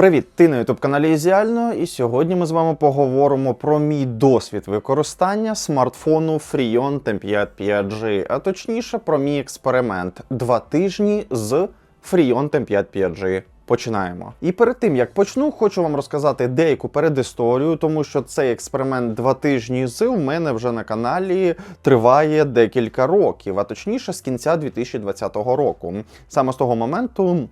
Привіт! Ти на youtube каналі Ізіально, і сьогодні ми з вами поговоримо про мій досвід використання смартфону Freon T5 5G, а точніше про мій експеримент два тижні з Freon T5 5G. Починаємо. І перед тим як почну, хочу вам розказати деяку передісторію, тому що цей експеримент два тижні з у мене вже на каналі триває декілька років, а точніше з кінця 2020 року. Саме з того моменту.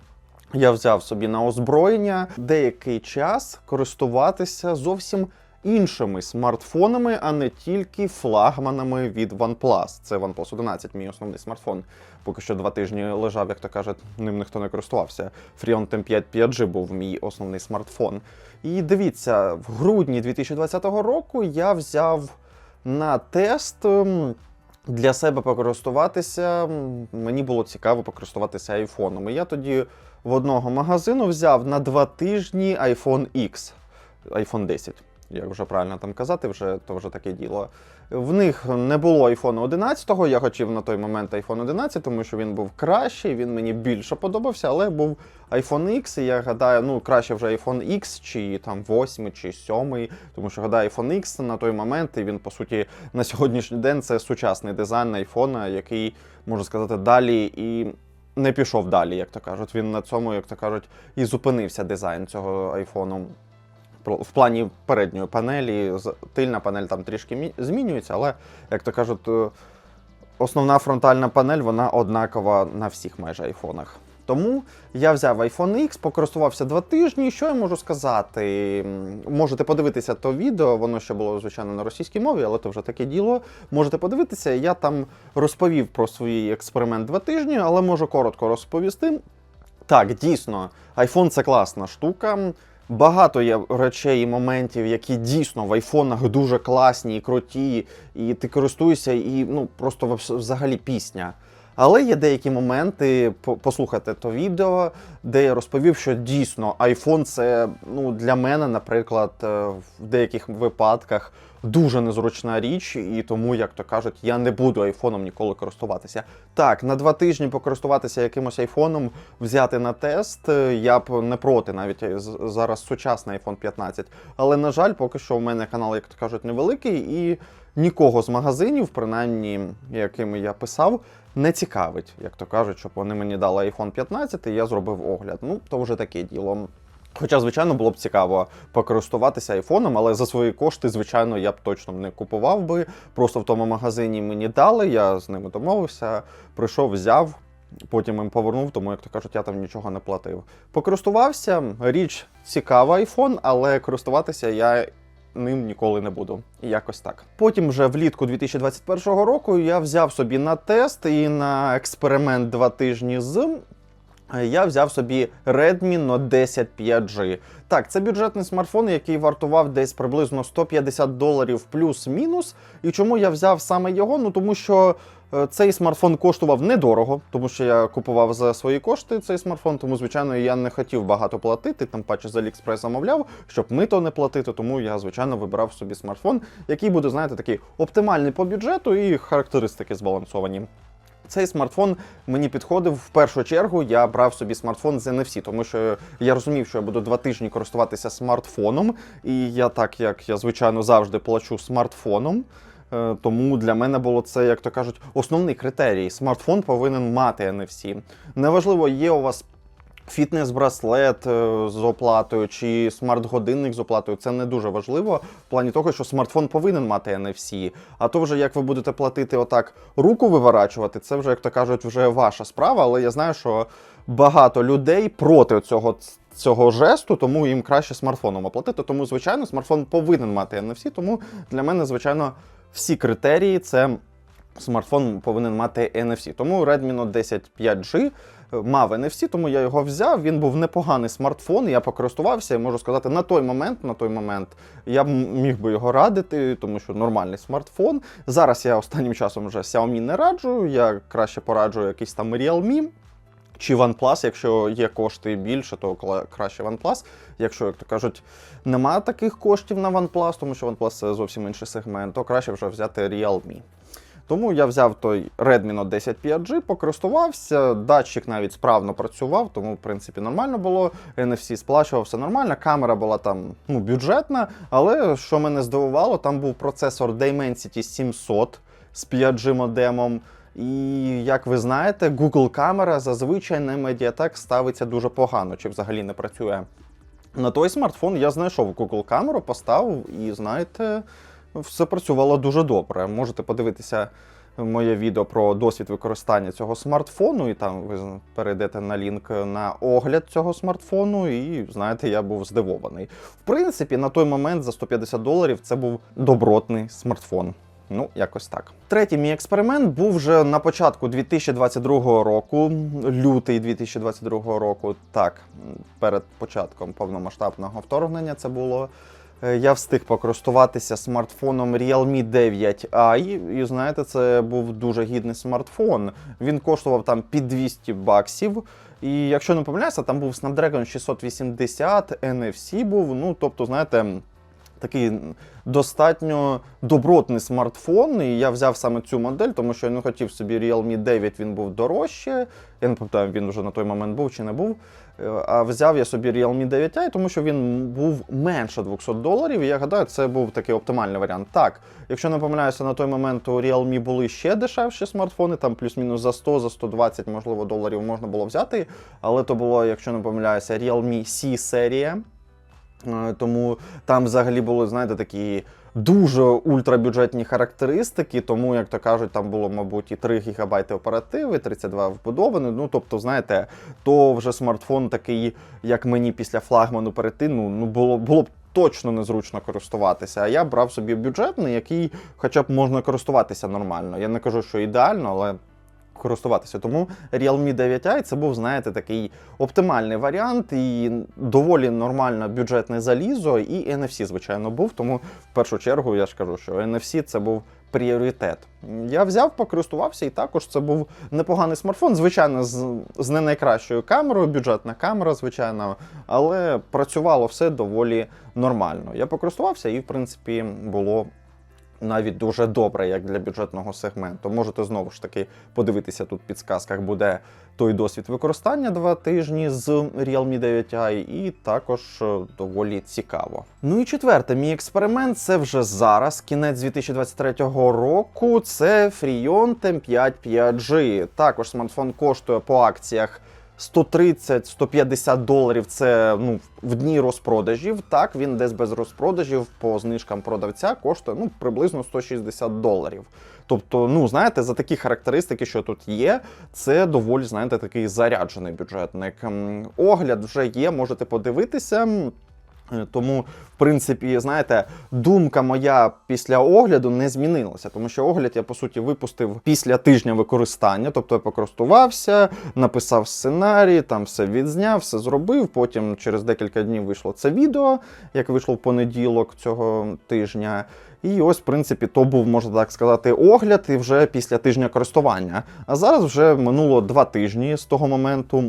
Я взяв собі на озброєння деякий час користуватися зовсім іншими смартфонами, а не тільки флагманами від OnePlus. Це OnePlus 11, мій основний смартфон. Поки що два тижні лежав, як то кажуть, ним ніхто не користувався. Freon T5 5G був мій основний смартфон. І дивіться, в грудні 2020 року я взяв на тест. Для себе покористуватися, мені було цікаво покористуватися айфоном. І я тоді в одного магазину взяв на два тижні iPhone X, iPhone 10. Як вже правильно там казати, вже то вже таке діло. В них не було iPhone 11, я хотів на той момент iPhone 11, тому що він був кращий, він мені більше подобався, але був iPhone X, і я гадаю, ну краще вже iPhone X, чи там 8, чи 7, тому що гадаю, iPhone X на той момент, і він, по суті, на сьогоднішній день це сучасний дизайн айфона, який, можна сказати, далі і не пішов далі, як то кажуть. Він на цьому, як то кажуть, і зупинився дизайн цього айфону. В плані передньої панелі, тильна панель там трішки змінюється, але, як то кажуть, е, основна фронтальна панель вона однакова на всіх майже айфонах. Тому я взяв iPhone X, покористувався два тижні. Що я можу сказати? Можете подивитися то відео, воно ще було, звичайно, на російській мові, але то вже таке діло. Можете подивитися. Я там розповів про свій експеримент два тижні, але можу коротко розповісти. Так, дійсно, iPhone це класна штука. Багато є речей і моментів, які дійсно в айфонах дуже класні і круті, і ти користуєшся, і ну просто взагалі пісня. Але є деякі моменти, по- послухайте то відео, де я розповів, що дійсно iPhone це ну, для мене, наприклад, е, в деяких випадках дуже незручна річ, і тому, як то кажуть, я не буду айфоном ніколи користуватися. Так, на два тижні покористуватися якимось айфоном, взяти на тест, е, я б не проти, навіть е, зараз сучасний iPhone 15. Але, на жаль, поки що у мене канал, як то кажуть, невеликий, і нікого з магазинів, принаймні, якими я писав, не цікавить, як то кажуть, щоб вони мені дали iPhone 15, і я зробив огляд. Ну, то вже таке діло. Хоча, звичайно, було б цікаво покористуватися айфоном, але за свої кошти, звичайно, я б точно не купував би. Просто в тому магазині мені дали, я з ними домовився, прийшов, взяв. Потім їм повернув, тому як то кажуть, я там нічого не платив. Покористувався, річ цікава айфон, але користуватися я ним ніколи не буду. І якось так. Потім, вже влітку 2021 року, я взяв собі на тест і на експеримент два тижні з. Я взяв собі Redmi Note 10 5G. Так, це бюджетний смартфон, який вартував десь приблизно 150 доларів плюс-мінус. І чому я взяв саме його? Ну тому що е, цей смартфон коштував недорого, тому що я купував за свої кошти цей смартфон, тому звичайно я не хотів багато платити. Там паче з AliExpress замовляв, щоб мито не платити. Тому я звичайно вибрав собі смартфон, який буде, знаєте, такий оптимальний по бюджету і характеристики збалансовані. Цей смартфон мені підходив в першу чергу. Я брав собі смартфон з NFC, тому що я розумів, що я буду два тижні користуватися смартфоном, і я так як я звичайно завжди плачу смартфоном. Е, Тому для мене було це, як то кажуть, основний критерій. Смартфон повинен мати NFC. Неважливо, є у вас фітнес-браслет е, з оплатою чи смарт-годинник з оплатою. Це не дуже важливо в плані того, що смартфон повинен мати NFC. А то вже як ви будете платити отак руку виворачувати, це вже, як то кажуть, вже ваша справа. Але я знаю, що багато людей проти цього. Цього жесту, тому їм краще смартфоном оплатити. Тому, звичайно, смартфон повинен мати NFC. Тому для мене, звичайно, всі критерії це смартфон повинен мати NFC. Тому Redmi Note 10 5G мав NFC, тому я його взяв. Він був непоганий смартфон. Я покористувався і можу сказати, на той момент, на той момент я міг би його радити, тому що нормальний смартфон. Зараз я останнім часом вже Xiaomi не раджу. Я краще пораджу якийсь там Realme. Чи OnePlus, якщо є кошти більше, то краще OnePlus. Якщо, як то кажуть, нема таких коштів на OnePlus, тому що OnePlus це зовсім інший сегмент, то краще вже взяти Realme. Тому я взяв той Redmi Note 10 5G, покористувався, датчик навіть справно працював, тому в принципі нормально було. NFC сплачував все нормально. Камера була там ну, бюджетна, але що мене здивувало, там був процесор Dimensity 700 з 5G модемом. І як ви знаєте, Google камера зазвичай на Mediatek ставиться дуже погано, чи взагалі не працює. На той смартфон я знайшов Google камеру, поставив і знаєте, все працювало дуже добре. Можете подивитися моє відео про досвід використання цього смартфону, і там ви перейдете на лінк на огляд цього смартфону, і знаєте, я був здивований. В принципі, на той момент за 150 доларів це був добротний смартфон. Ну, якось так. Третій мій експеримент був вже на початку 2022 року, лютий 2022 року. Так, перед початком повномасштабного вторгнення це було. Е, Я встиг покористуватися смартфоном Realme 9i, і знаєте, це був дуже гідний смартфон. Він коштував там під 200 баксів. І якщо не помиляюся, там був Snapdragon 680, NFC був. Ну, тобто, знаєте, такий достатньо добротний смартфон. І я взяв саме цю модель, тому що я не хотів собі Realme 9, він був дорожче. Я не пам'ятаю, він вже на той момент був чи не був. Е, А взяв я собі Realme 9i, тому що він був менше 200 доларів. І я гадаю, це був такий оптимальний варіант. Так, якщо не помиляюся, на той момент у Realme були ще дешевші смартфони, там плюс-мінус за 100, за 120, можливо, доларів можна було взяти. Але то було, якщо не помиляюся, Realme C серія. Е, Тому там взагалі були, знаєте, такі дуже ультрабюджетні характеристики. Тому, як то кажуть, там було, мабуть, і 3 ГБ оперативи, 32 вбудовані. Ну, тобто, знаєте, то вже смартфон такий, як мені після флагману перейти, ну, ну було, було б. Точно незручно користуватися, а я брав собі бюджетний, який хоча б можна користуватися нормально. Я не кажу, що ідеально, але користуватися. Тому Realme 9i це був, знаєте, такий оптимальний варіант і доволі нормальне бюджетне залізо, і NFC, звичайно, був. Тому в першу чергу я ж кажу, що NFC це був пріоритет. Я взяв, покористувався, і також це був непоганий смартфон. Звичайно, з, з не найкращою камерою, бюджетна камера, звичайно, але працювало все доволі нормально. Я покористувався, і в принципі було навіть дуже добре, як для бюджетного сегменту. Можете знову ж таки подивитися тут в підсказках буде той досвід використання два тижні з Realme 9i, і також е, доволі цікаво. Ну і четверте, мій експеримент це вже зараз, кінець 2023 року. Це Freon Tem5 5G. Також смартфон коштує по акціях. 130-150 доларів це ну, в дні розпродажів. Так, він десь без розпродажів по знижкам продавця коштує ну, приблизно 160 доларів. Тобто, ну знаєте, за такі характеристики, що тут є, це доволі знаєте, такий заряджений бюджетник. Огляд вже є, можете подивитися. Е, Тому, в принципі, знаєте, думка моя після огляду не змінилася, тому що огляд я по суті випустив після тижня використання, тобто я покористувався, написав сценарій, там все відзняв, все зробив. Потім через декілька днів вийшло це відео, як вийшло в понеділок цього тижня. І ось, в принципі, то був, можна так сказати, огляд і вже після тижня користування. А зараз вже минуло два тижні з того моменту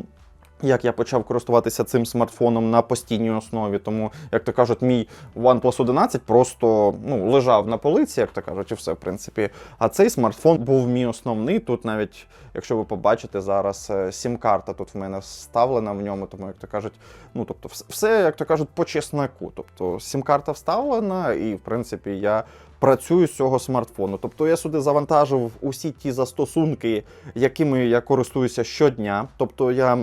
як я почав користуватися цим смартфоном на постійній основі. Тому, як то кажуть, мій OnePlus 11 просто ну, лежав на полиці, як то кажуть, і все, в принципі. А цей смартфон був мій основний. Тут навіть, якщо ви побачите зараз, е, сім-карта тут в мене вставлена в ньому, тому як то кажуть, ну тобто, все, як то кажуть, по чесноку. Тобто сім-карта вставлена, і в принципі я. Працюю з цього смартфону. Тобто я сюди завантажив усі ті застосунки, якими я користуюся щодня. Тобто я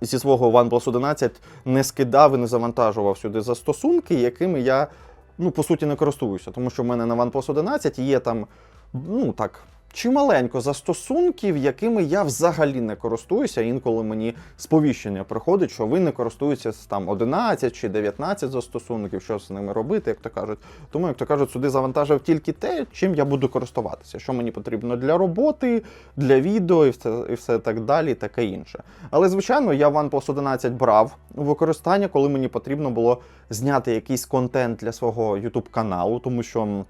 зі свого OnePlus 11 не скидав і не завантажував сюди застосунки, якими я, ну, по суті, не користуюся. Тому що в мене на OnePlus 11 є там, ну так. Чималенько застосунків, якими я взагалі не користуюся. Інколи мені сповіщення приходить, що ви не користуєтеся там 11 чи 19 застосунків, що з ними робити, як то кажуть. Тому, як то кажуть, сюди завантажив тільки те, чим я буду користуватися, що мені потрібно для роботи, для відео і все, і все так далі, таке інше. Але, звичайно, я OnePlus 11 брав у використання, коли мені потрібно було зняти якийсь контент для свого YouTube каналу, тому що.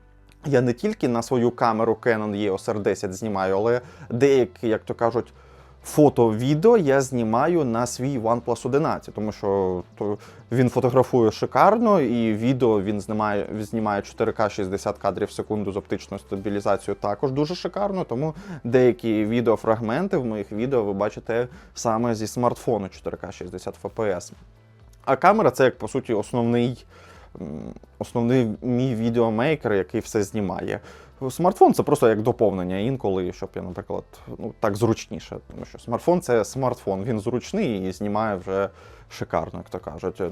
Я не тільки на свою камеру Canon EOS R10 знімаю, але деякі, як то кажуть, фото, відео я знімаю на свій OnePlus 11, тому що то він фотографує шикарно, і відео він знімає, знімає 4К 60 кадрів в секунду з оптичною стабілізацією також дуже шикарно. Тому деякі відеофрагменти в моїх відео ви бачите саме зі смартфону 4К 60 FPS. А камера це як по суті основний, основний мій відеомейкер, який все знімає. Смартфон це просто як доповнення інколи, щоб я, наприклад, ну так зручніше. Тому що смартфон це смартфон, він зручний і знімає вже шикарно, як то кажуть.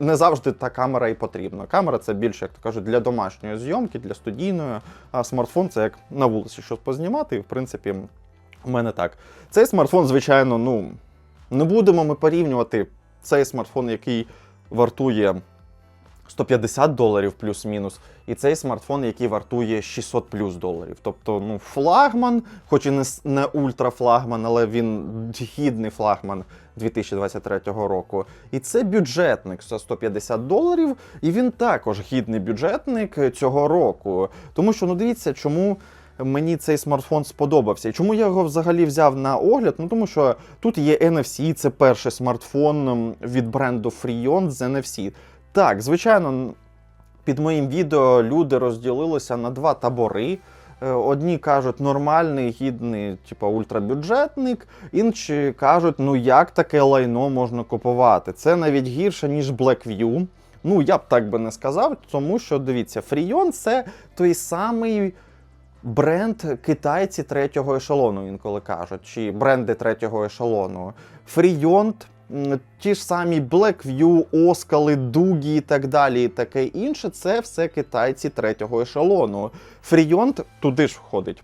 Не, завжди та камера і потрібна. Камера це більше, як то кажуть, для домашньої зйомки, для студійної, а смартфон це як на вулиці щось познімати, і в принципі, у мене так. Цей смартфон, звичайно, ну не будемо ми порівнювати цей смартфон, який вартує 150 доларів плюс-мінус, і цей смартфон, який вартує 600 плюс доларів. Тобто, ну, флагман, хоч і не, не ультрафлагман, але він гідний флагман 2023 року. І це бюджетник за 150 доларів, і він також гідний бюджетник цього року. Тому що, ну дивіться, чому. Мені цей смартфон сподобався. І чому я його взагалі взяв на огляд? Ну тому що тут є NFC, це перший смартфон від бренду Freon з NFC. Так, звичайно, під моїм відео люди розділилися на два табори. Е, Одні кажуть нормальний, гідний, типу ультрабюджетник, інші кажуть, ну як таке лайно можна купувати? Це навіть гірше, ніж Blackview. Ну, я б так би не сказав, тому що дивіться, Freon це той самий бренд китайці третього ешелону, інколи кажуть, чи бренди третього ешелону. М, ті ж самі Blackview, Оскали, Дугі і так далі, і таке інше, це все китайці третього ешелону. Фрійонт туди ж входить.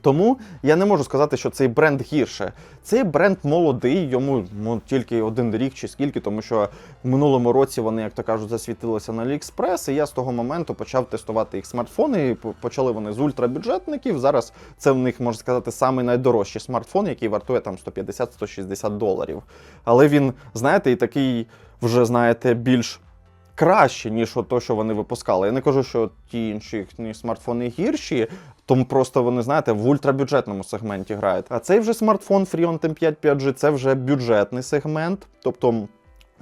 Тому я не можу сказати, що цей бренд гірше. Цей бренд молодий, йому ну, тільки один рік чи скільки, тому що в минулому році вони, як то кажуть, засвітилися на AliExpress, і я з того моменту почав тестувати їх смартфони. І почали вони з ультрабюджетників. Зараз це в них можна сказати самий найдорожчий смартфон, який вартує там 150-160 доларів. Але він, знаєте, і такий вже знаєте, більш краще, ніж то, що вони випускали. Я не кажу, що ті інші їхні смартфони гірші, тому просто вони, знаєте, в ультрабюджетному сегменті грають. А цей вже смартфон Freon T5 5G це вже бюджетний сегмент, тобто.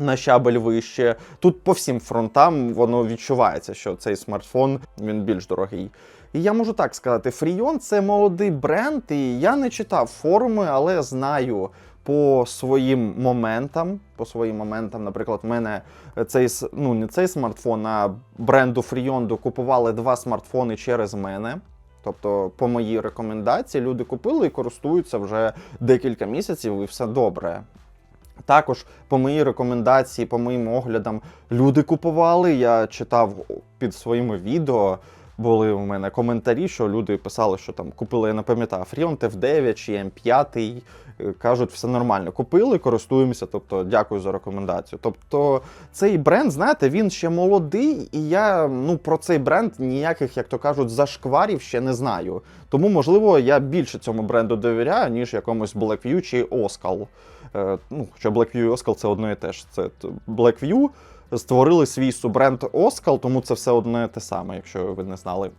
На щабель вище. Тут по всім фронтам воно відчувається, що цей смартфон він більш дорогий. І я можу так сказати: Freon це молодий бренд, і я не читав форуми, але знаю по своїм моментам. По своїм моментам, наприклад, в мене цей ну не цей смартфон, а бренду Freon докупували два смартфони через мене. Тобто, по моїй рекомендації, люди купили і користуються вже декілька місяців, і все добре. Також по моїй рекомендації, по моїм оглядам, люди купували. Я читав під своїми відео. Були у мене коментарі, що люди писали, що там купили, я не пам'ятаю, Freon F9 чи M5. е, Кажуть, все нормально. Купили, користуємося. Тобто, дякую за рекомендацію. Тобто, цей бренд, знаєте, він ще молодий, і я ну про цей бренд ніяких, як то кажуть, зашкварів ще не знаю. Тому, можливо, я більше цьому бренду довіряю, ніж якомусь Blackview чи Oskal. Е, ну, хоча Blackview і Oskal це одне і те ж. Це Blackview створили свій суббренд Oskal, тому це все одне те саме, якщо ви не знали.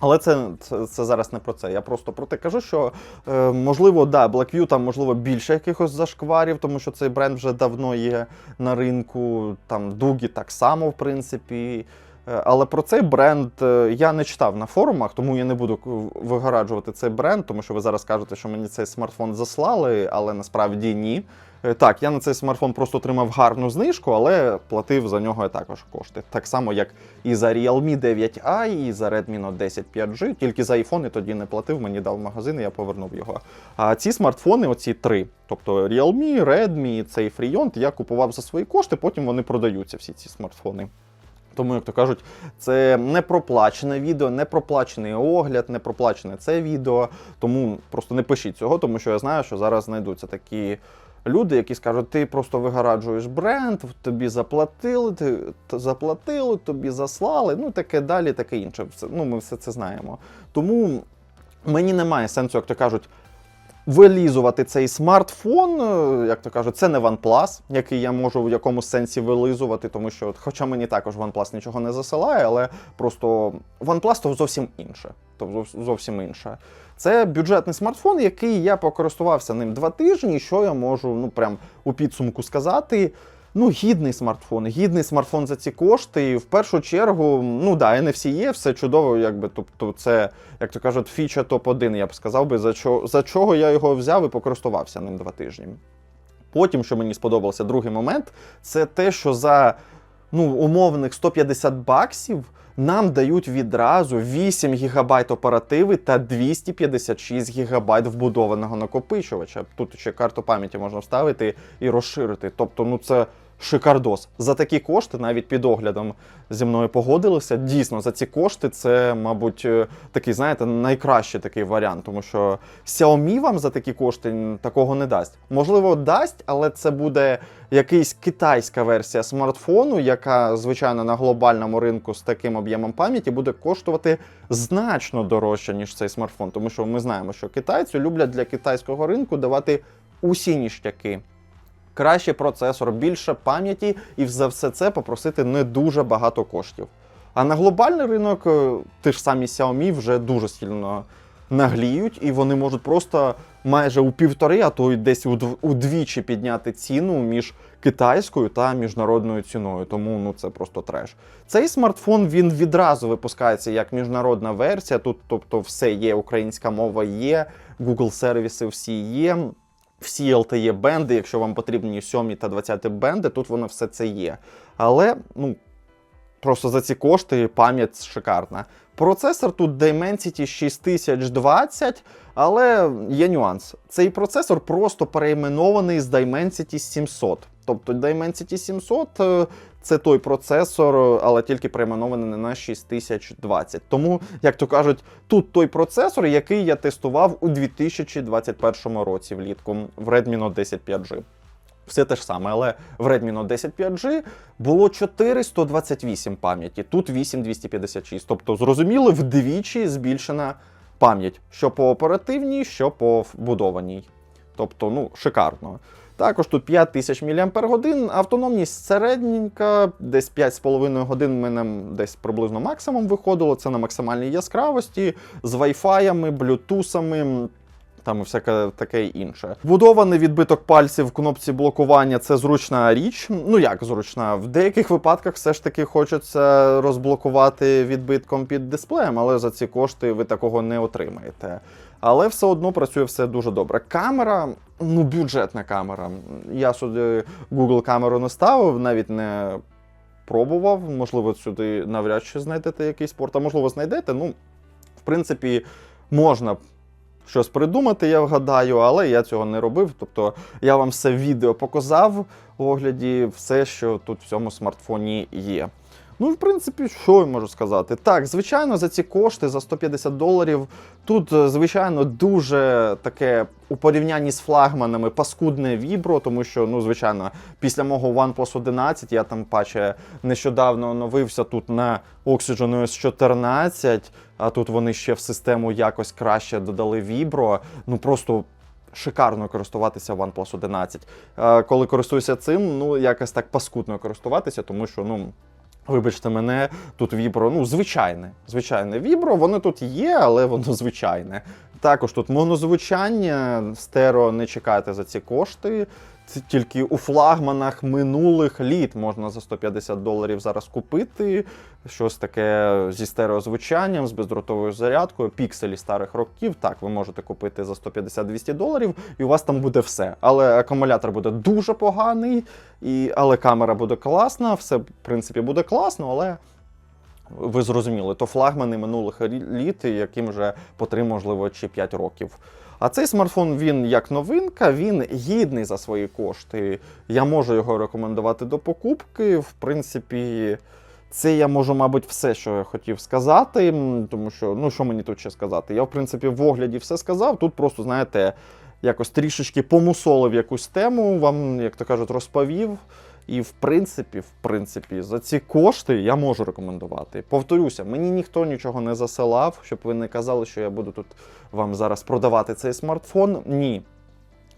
Але це, це, це зараз не про це. Я просто про те кажу, що е, можливо, да, Blackview там можливо більше якихось зашкварів, тому що цей бренд вже давно є на ринку. Там Дугі так само, в принципі. Е, Але про цей бренд е, я не читав на форумах, тому я не буду вигораджувати цей бренд, тому що ви зараз кажете, що мені цей смартфон заслали, але насправді ні. Е, Так, я на цей смартфон просто отримав гарну знижку, але платив за нього також кошти. Так само, як і за Realme 9i, і за Redmi Note 10 5G. Тільки за iPhone тоді не платив, мені дав магазин, і я повернув його. А ці смартфони, оці три, тобто Realme, Redmi, цей Freon, я купував за свої кошти, потім вони продаються, всі ці смартфони. Тому, як то кажуть, це не проплачене відео, не проплачений огляд, не проплачене це відео. Тому просто не пишіть цього, тому що я знаю, що зараз знайдуться такі люди, які скажуть, ти просто вигораджуєш бренд, тобі заплатили, ти заплатили, тобі заслали, ну таке далі, таке інше. Ну, ми все це знаємо. Тому мені немає сенсу, як то кажуть. Вилізувати цей смартфон, е, як то кажуть, це не OnePlus, який я можу в якомусь сенсі вилизувати, тому що, хоча мені також OnePlus нічого не засилає, але просто OnePlus то зовсім інше. Тобто зовсім інша. Це бюджетний смартфон, який я покористувався ним два тижні. Що я можу ну прям у підсумку сказати? Ну, гідний смартфон, гідний смартфон за ці кошти. І в першу чергу, ну да, NFC є, все чудово, якби тобто, це, як то кажуть, фіча топ-1, я б сказав би, за чого, за чого я його взяв і покористувався ним два тижні. Потім, що мені сподобався, другий момент, це те, що за ну, умовних 150 баксів нам дають відразу 8 гігабайт оперативи та 256 гігабайт вбудованого накопичувача. Тут ще карту пам'яті можна вставити і розширити. Тобто, ну це шикардос. За такі кошти, навіть під оглядом зі мною погодилися. Дійсно, за ці кошти це, мабуть, е, такий, знаєте, найкращий такий варіант, тому що Xiaomi вам за такі кошти такого не дасть. Можливо, дасть, але це буде якийсь китайська версія смартфону, яка, звичайно, на глобальному ринку з таким об'ємом пам'яті буде коштувати значно дорожче, ніж цей смартфон. Тому що ми знаємо, що китайці люблять для китайського ринку давати усі ніштяки. Кращий процесор, більше пам'яті, і за все це попросити не дуже багато коштів. А на глобальний ринок е, ті ж самі Xiaomi вже дуже сильно нагліють, і вони можуть просто майже у півтори, а то й десь удв- удвічі підняти ціну між китайською та міжнародною ціною. Тому ну це просто треш. Цей смартфон він відразу випускається як міжнародна версія. Тут, тобто, все є, українська мова є, Google сервіси всі є. Всі LTE бенди, якщо вам потрібні 7 та 20 бенди, тут воно все це є. Але ну, просто за ці кошти пам'ять шикарна. Процесор тут Dimensity 6020, але є нюанс. Цей процесор просто перейменований з Dimensity 700. Тобто Dimensity 700 е, це той процесор, але тільки перейменований на 6020. Тому, як то кажуть, тут той процесор, який я тестував у 2021 році влітку в Redmi Note 10 5G. Все те ж саме, але в Redmi Note 10 5G було 428 пам'яті, тут 8256. Тобто, зрозуміло, вдвічі збільшена пам'ять, що по оперативній, що по вбудованій. Тобто, ну, шикарно. Також тут 5000 мАч, автономність середненька, десь 5,5 годин мене десь приблизно максимум виходило. Це на максимальній яскравості, з вайфаями, блютусами. Там і всяке таке інше. Вбудований відбиток пальців в кнопці блокування це зручна річ. Ну як зручна? В деяких випадках все ж таки хочеться розблокувати відбитком під дисплеєм, але за ці кошти ви такого не отримаєте. Але все одно працює все дуже добре. Камера, ну бюджетна камера. Я сюди Google камеру не ставив, навіть не пробував. Можливо, сюди навряд чи знайдете якийсь порт, а можливо, знайдете. Ну, в принципі, можна щось придумати, я вгадаю, але я цього не робив. Тобто я вам все відео показав у огляді, все, що тут в цьому смартфоні є. Ну, в принципі, що я можу сказати? Так, звичайно, за ці кошти, за 150 доларів, тут, е, звичайно, дуже таке у порівнянні з флагманами паскудне вібро, тому що, ну, звичайно, після мого OnePlus 11 я там паче нещодавно оновився тут на Oxygen OS 14, а тут вони ще в систему якось краще додали вібро. Ну просто. Шикарно користуватися OnePlus 11. Е, Коли користуюся цим, ну якось так паскудно користуватися, тому що ну. Вибачте мене, тут вібро, ну, звичайне. Звичайне вібро, воно тут є, але воно звичайне. Також тут монозвучання, стерео не чекайте за ці кошти. Це тільки у флагманах минулих літ можна за 150 доларів зараз купити. Щось таке зі стереозвучанням, з бездротовою зарядкою, пікселі старих років. Так, ви можете купити за 150-200 доларів, і у вас там буде все. Але акумулятор буде дуже поганий, і, але камера буде класна, все, в принципі, буде класно, але. Ви зрозуміли, то флагмани минулих літ, яким вже по 3, можливо, чи 5 років. А цей смартфон він як новинка, він гідний за свої кошти. Я можу його рекомендувати до покупки. В принципі, це я можу, мабуть, все, що я хотів сказати. Тому що, ну що мені тут ще сказати? Я, в принципі, в огляді все сказав. Тут просто, знаєте, якось трішечки помусолив якусь тему, вам, як то кажуть, розповів. І в принципі, в принципі, за ці кошти я можу рекомендувати. Повторюся, мені ніхто нічого не засилав, щоб ви не казали, що я буду тут вам зараз продавати цей смартфон. Ні.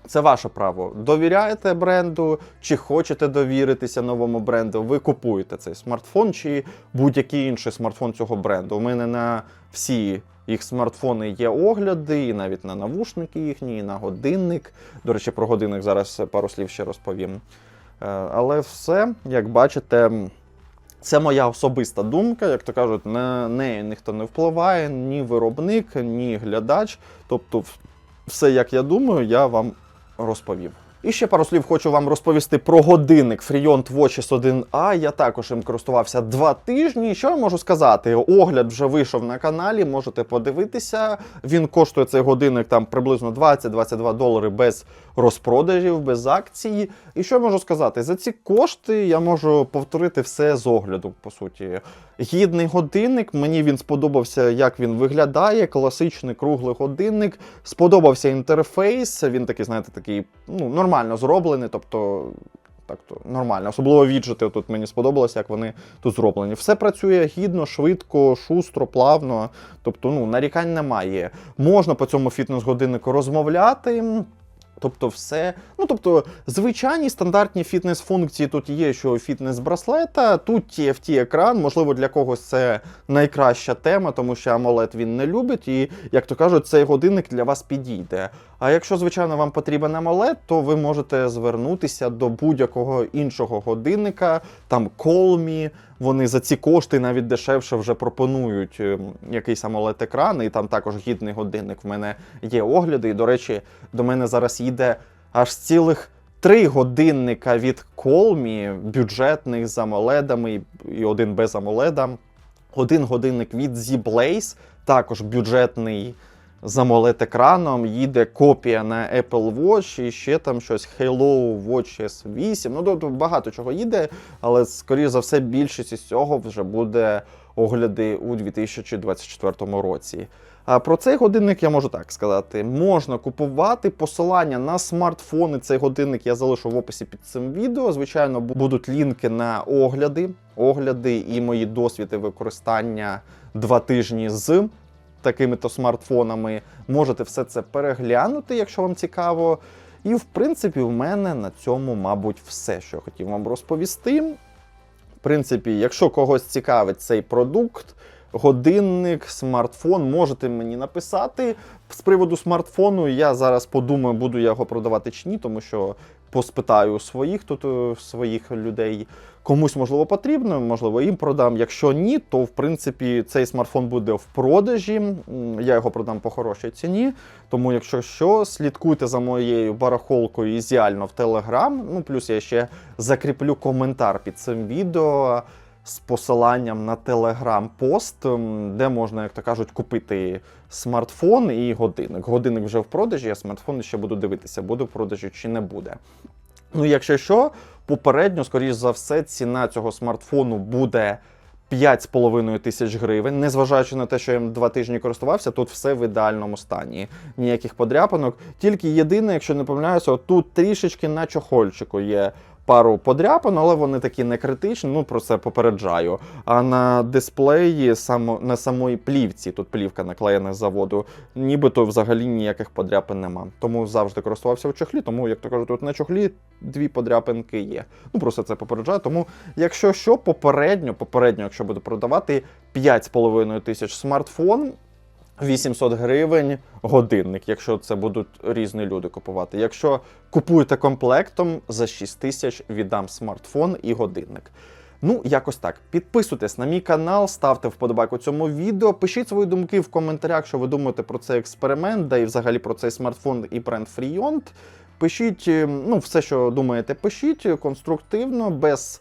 Це ваше право. Довіряєте бренду, чи хочете довіритися новому бренду, ви купуєте цей смартфон чи будь-який інший смартфон цього бренду. У мене на всі їх смартфони є огляди, і навіть на навушники їхні, і на годинник. До речі, про годинник зараз пару слів ще розповім. Е, Але все, як бачите, це моя особиста думка, як то кажуть, на неї ніхто не впливає, ні виробник, ні глядач. Тобто, все, як я думаю, я вам розповів. І ще пару слів хочу вам розповісти про годинник Freon Watches 1A. Я також їм користувався два тижні. Що я можу сказати? Огляд вже вийшов на каналі, можете подивитися. Він коштує цей годинник там приблизно 20-22 долари без розпродажів, без акцій. І що я можу сказати? За ці кошти я можу повторити все з огляду, по суті. Гідний годинник, мені він сподобався, як він виглядає. Класичний круглий годинник. Сподобався інтерфейс. Він такий, знаєте, такий ну, нормально зроблений. Тобто, так то нормально. Особливо віджити тут мені сподобалося, як вони тут зроблені. Все працює гідно, швидко, шустро, плавно. Тобто, ну, нарікань немає. Можна по цьому фітнес-годиннику розмовляти. Тобто, все. Ну, тобто, звичайні стандартні фітнес-функції тут є, що фітнес-браслета, тут TFT екран, можливо, для когось це найкраща тема, тому що AMOLED він не любить, і, як то кажуть, цей годинник для вас підійде. А якщо, звичайно, вам потрібен AMOLED, то ви можете звернутися до будь-якого іншого годинника, там Colmi, вони за ці кошти навіть дешевше вже пропонують ем, якийсь amoled екран і там також гідний годинник. В мене є огляди. І, до речі, до мене зараз їде аж цілих три годинника від Colmi, бюджетних з амоледами і один без амоледа. Один годинник від Z-Blaze, також бюджетний з amoled. Їде копія на Apple Watch і ще там щось Hello Watch S8. Ну, тобто багато чого їде, але скоріш за все, більшість із цього вже буде огляди у 2024 році. А про цей годинник я можу так сказати: можна купувати посилання на смартфони. Цей годинник я залишу в описі під цим відео. Звичайно, будуть лінки на огляди, огляди і мої досвіди використання два тижні з такими-то смартфонами. Можете все це переглянути, якщо вам цікаво. І в принципі, в мене на цьому, мабуть, все, що я хотів вам розповісти. В принципі, якщо когось цікавить цей продукт, годинник, смартфон, можете мені написати. З приводу смартфону я зараз подумаю, буду я його продавати чи ні, тому що поспитаю своїх тут своїх людей. Комусь можливо потрібно, можливо, їм продам. Якщо ні, то в принципі цей смартфон буде в продажі. Я його продам по хорошій ціні. Тому, якщо що, слідкуйте за моєю барахолкою ізіально в Телеграм. Ну, плюс я ще закріплю коментар під цим відео з посиланням на телеграм-пост, де можна, як то кажуть, купити смартфон і годинник. Годинник вже в продажі, а смартфон ще буду дивитися, буде в продажі чи не буде. Ну, якщо що, попередньо, скоріш за все, ціна цього смартфону буде 5,5 тисяч гривень. Незважаючи на те, що я два тижні користувався, тут все в ідеальному стані. Ніяких подряпанок. Тільки єдине, якщо не помиляюся, тут трішечки на чохольчику є. Пару подряпин, але вони такі не критичні, ну про це попереджаю. А на дисплеї, само, на самої плівці, тут плівка наклеєна з заводу, нібито взагалі ніяких подряпин нема. Тому завжди користувався в чохлі, тому, як то кажуть, тут на чохлі дві подряпинки є. Ну просто це попереджаю. Тому, якщо що, попередньо, попередньо, якщо буду продавати 5,5 тисяч смартфон. 800 гривень годинник, якщо це будуть різні люди купувати. Якщо купуєте комплектом, за 6 тисяч віддам смартфон і годинник. Ну, якось так. Підписуйтесь на мій канал, ставте вподобайку цьому відео, пишіть свої думки в коментарях, що ви думаєте про цей експеримент, да і взагалі про цей смартфон і бренд Freon. Пишіть, е, ну, все, що думаєте, пишіть конструктивно, без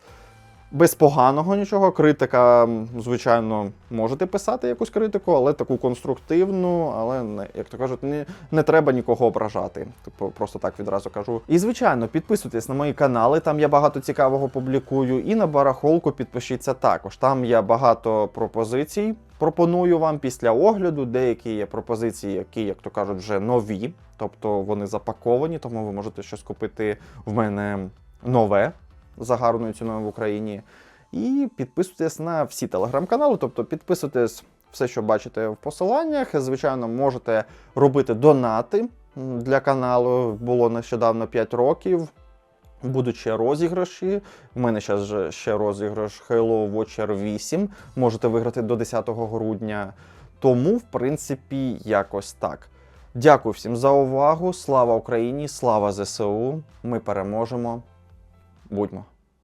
без поганого нічого. Критика, звичайно, можете писати якусь критику, але таку конструктивну, але не, як то кажуть, не, не треба нікого ображати. Типу, просто так відразу кажу. І звичайно, підписуйтесь на мої канали, там я багато цікавого публікую. І на барахолку підпишіться також. Там я багато пропозицій. Пропоную вам після огляду. Деякі є пропозиції, які, як то кажуть, вже нові, тобто вони запаковані, тому ви можете щось купити в мене нове за гарною ціною в Україні. І підписуйтесь на всі телеграм-канали, тобто підписуйтесь все, що бачите в посиланнях. Звичайно, можете робити донати для каналу. Було нещодавно 5 років. Будуть ще розіграші. У мене зараз ще розіграш Halo Watcher 8. Можете виграти до 10 грудня. Тому, в принципі, якось так. Дякую всім за увагу. Слава Україні! Слава ЗСУ! Ми переможемо. Будьмо!